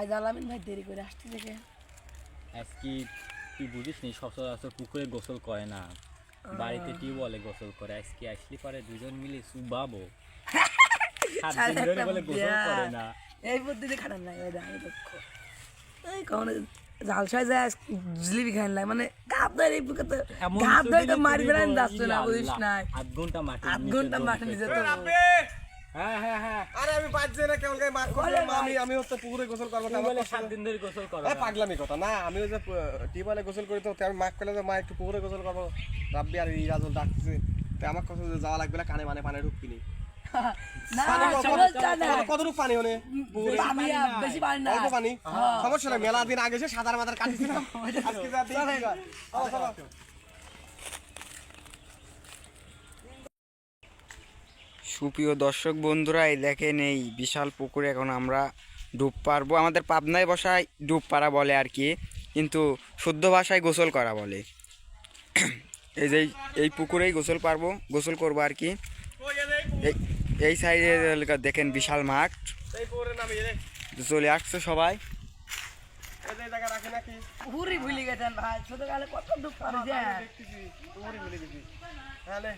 আজ আলামিন ভাই দেরি করে আসতে দেখে আজকে তুই বুঝিস নি সচরাচর পুকুরে গোসল করে না। বাড়িতে টিউবওয়েলে গোসল করে। আজকে আসলে পরে দুজন মিলে সুবাবো। সাত দিন ধরে বলে গোসল করে না। এই পদ্ধতি খারাপ লাগে আমি দক্ষ এই কখন জালসায় যায় জিলিপি খাই লাগে মানে গাপ ধরে এই পুকুরতে গাপ ধরে তো মারি তুই যাচ্ছে না বুঝিস আল্লাহ, আধ ঘণ্টা মাটি আধ ঘণ্টা মাঠে নিচে তো হ্যাঁ হ্যাঁ হ্যাঁ। আরে না কেমন গায়ে মার করলাম আমি আমি হচ্ছে পুকুরে গোসল করব বলে সাত দিন ধরে গোসল করো এ পাগলামি কথা। না আমি ওই যে টিউবওয়েলে গোসল করি তো আমি মাক করলে যে মা একটু পুকুরে গোসল করব। রাব্বি আর ইরাজুল ডাকতেছে তাই আমার কথা যে যাওয়া লাগবে না কানে মানে পানি ঢুকবি নি। সমস্যা কতটুকু পানি হলে অল্প পানি সমস্যা নাই মেলা দিন আগে সে সাদার মাথার কাটিছিলাম। আজকে যা দেখি চলো, চলো। সুপ্রিয় দর্শক বন্ধুরা এই দেখেন এই বিশাল পুকুরে এখন আমরা ডুব পারব। আমাদের পাবনায় বসায় ডুব পারা বলে আর কি কিন্তু শুদ্ধ ভাষায় গোসল করা বলে। এই যে এই- এই পুকুরেই গোসল পারব গোসল করব আর কি। এই সাইডে দেখেন বিশাল মাঠ। চলে আসছে সবাই। পুরি ভুলে গেছেন ভাই ছোট কালে কত দুঃখ পারে যায় ভুলে গেছি। তাহলে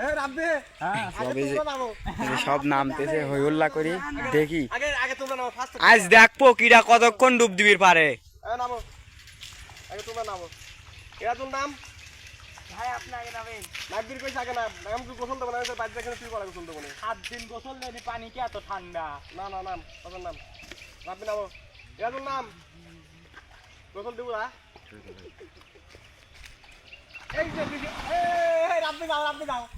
সব এই যে- তোমরা নামো। এই যে সব নামতেছে হইহল্লা করি দেখি। আগে আগে তোমরা নামো ফার্স্ট আজ দেখব কিরা কতক্ষণ ডুব দিবির পারে। পানি কি এত ঠান্ডা? না না নাম তোর নাম। রাব্বি নামো। ইরাজুল নাম। গোসল দেবো না? এই যে এই, এই, রাব্বি যাও রাব্বি যাও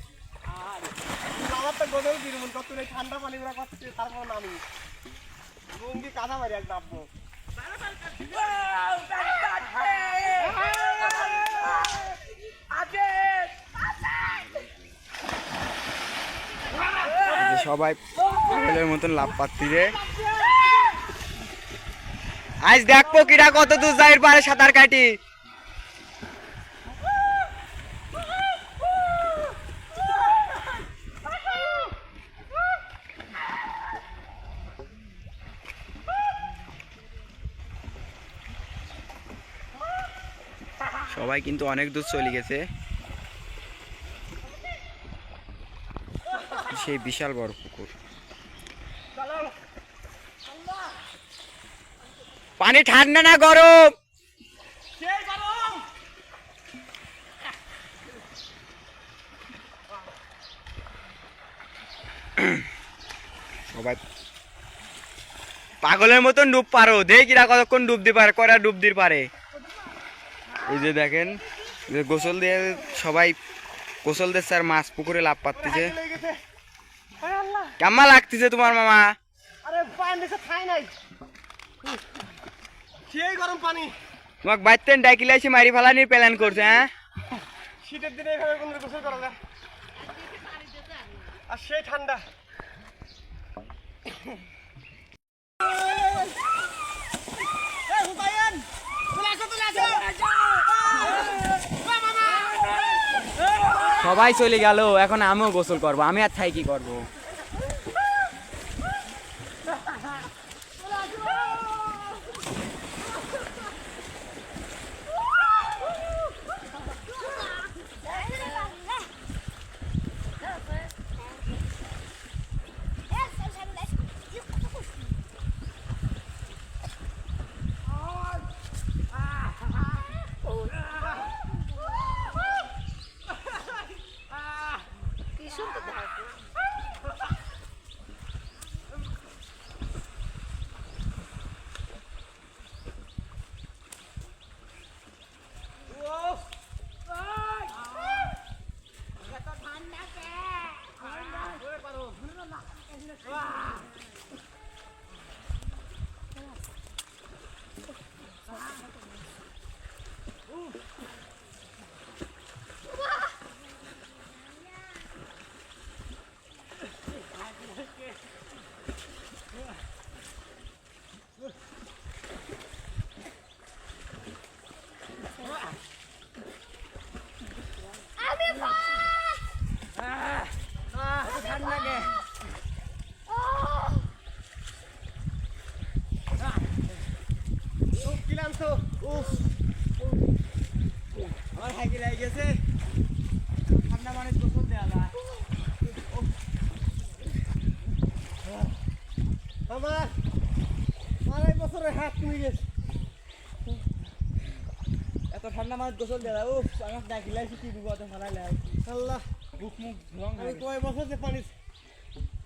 সবাই পাগলের মতন লাভ পাচ্ছি রে। আজ দেখব কিরা কত দূর যাইর পারে সাঁতার কাটি। সবাই কিন্তু অনেক দূর চলে গেছে। সেই বিশাল বড় পুকুর। পানি ঠান্ডা না গরম? পাগলের মতন ডুব পারো। দেখিরা কতক্ষণ ডুব দিতে পারে করা ডুব দিতে পারে। এই যে দেখেন যে গোসল দিয়ে সবাই গোসল দিয়ে স্যার মাছ পুকুরে লাভ পাচ্ছে কেমন লাগতেছে তোমার মামা? তোমাক বাইতেন এসে মারি ফেলানির প্ল্যান করছে হ্যাঁ? শীতের দিনে এভাবে কোনো গোসল করা যায় আর সেই ঠান্ডা। সবাই চলে গেল এখন আমিও গোসল করব আমি আর থাই কি করব? Ah! তো উফ আমার হাইকে লেগে গেছে। ঠান্ডা মানে গোসল দেওয়া যায়। আমার আড়াই বছরের হাত কমে গেছে। এত ঠান্ডা মানে গোসল দেওয়া উফ আমার ডাকিলাই কি বিপদে ফেলাই লাই আল্লাহ বুক মুখ রং আমি কয় বছর যে পানি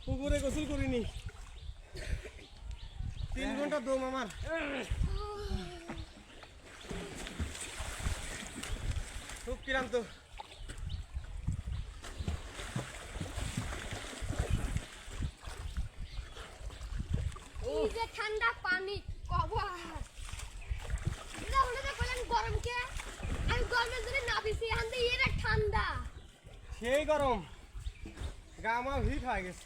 পুকুরে গোসল করিনি। তিন ঘণ্টা দম আমার। যে ঠান্ডা পানি কবা এটা হলে তো বলেন গরমকে। আমি গরমের জন্য না বেশি আনতে এর ঠান্ডা। সেই গরম। গা আমার হিট হয়ে গেছে।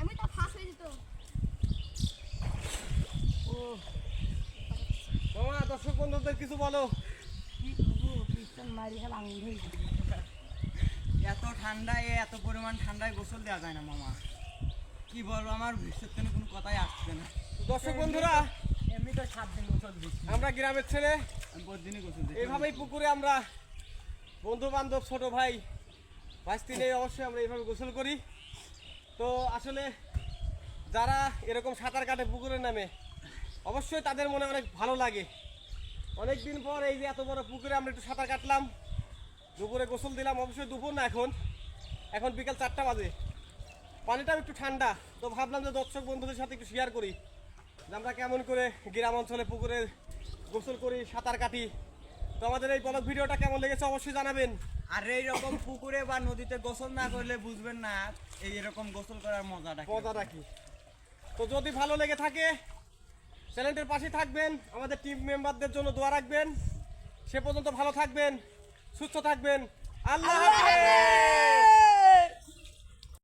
আমি তো ফাঁস হয়ে যেত। মামা দর্শক বন্ধুদের কিছু বলো। ধরে এত ঠান্ডায় এত পরিমাণ ঠান্ডায় গোসল দেওয়া যায় না মামা। কি বলব আমার ভবিষ্যৎ কোনো কথাই আসছে না। দর্শক বন্ধুরা এমনি তো সাত দিন গোসল দিচ্ছি। আমরা গ্রামের ছেলে প্রতিদিনই গোসল দিই। এইভাবেই পুকুরে আমরা বন্ধু বান্ধব ছোট ভাই ভাইস্তি নেই অবশ্যই আমরা এইভাবে গোসল করি। তো আসলে যারা এরকম সাঁতার কাটে পুকুরের নামে অবশ্যই তাদের মনে অনেক ভালো লাগে। অনেক দিন পর এই যে এত বড় পুকুরে আমরা একটু সাঁতার কাটলাম দুপুরে গোসল দিলাম অবশ্যই দুপুর না এখন। এখন বিকাল চারটা বাজে। পানিটাও একটু ঠান্ডা তো ভাবলাম যে দর্শক বন্ধুদের সাথে একটু শেয়ার করি। যে আমরা কেমন করে গ্রাম অঞ্চলে পুকুরে গোসল করি সাঁতার কাটি। তো আমাদের এই ব্লগ ভিডিওটা কেমন লেগেছে অবশ্যই জানাবেন। আর এই রকম পুকুরে বা নদীতে গোসল না করলে বুঝবেন না এই এরকম গোসল করার মজাটা মজাটা কি। তো যদি ভালো লেগে থাকে চ্যানেলটির পাশে থাকবেন, আমাদের টিম মেম্বারদের জন্য দোয়া রাখবেন। সে পর্যন্ত ভালো থাকবেন, সুস্থ থাকবেন। আল্লাহ হাফেজ!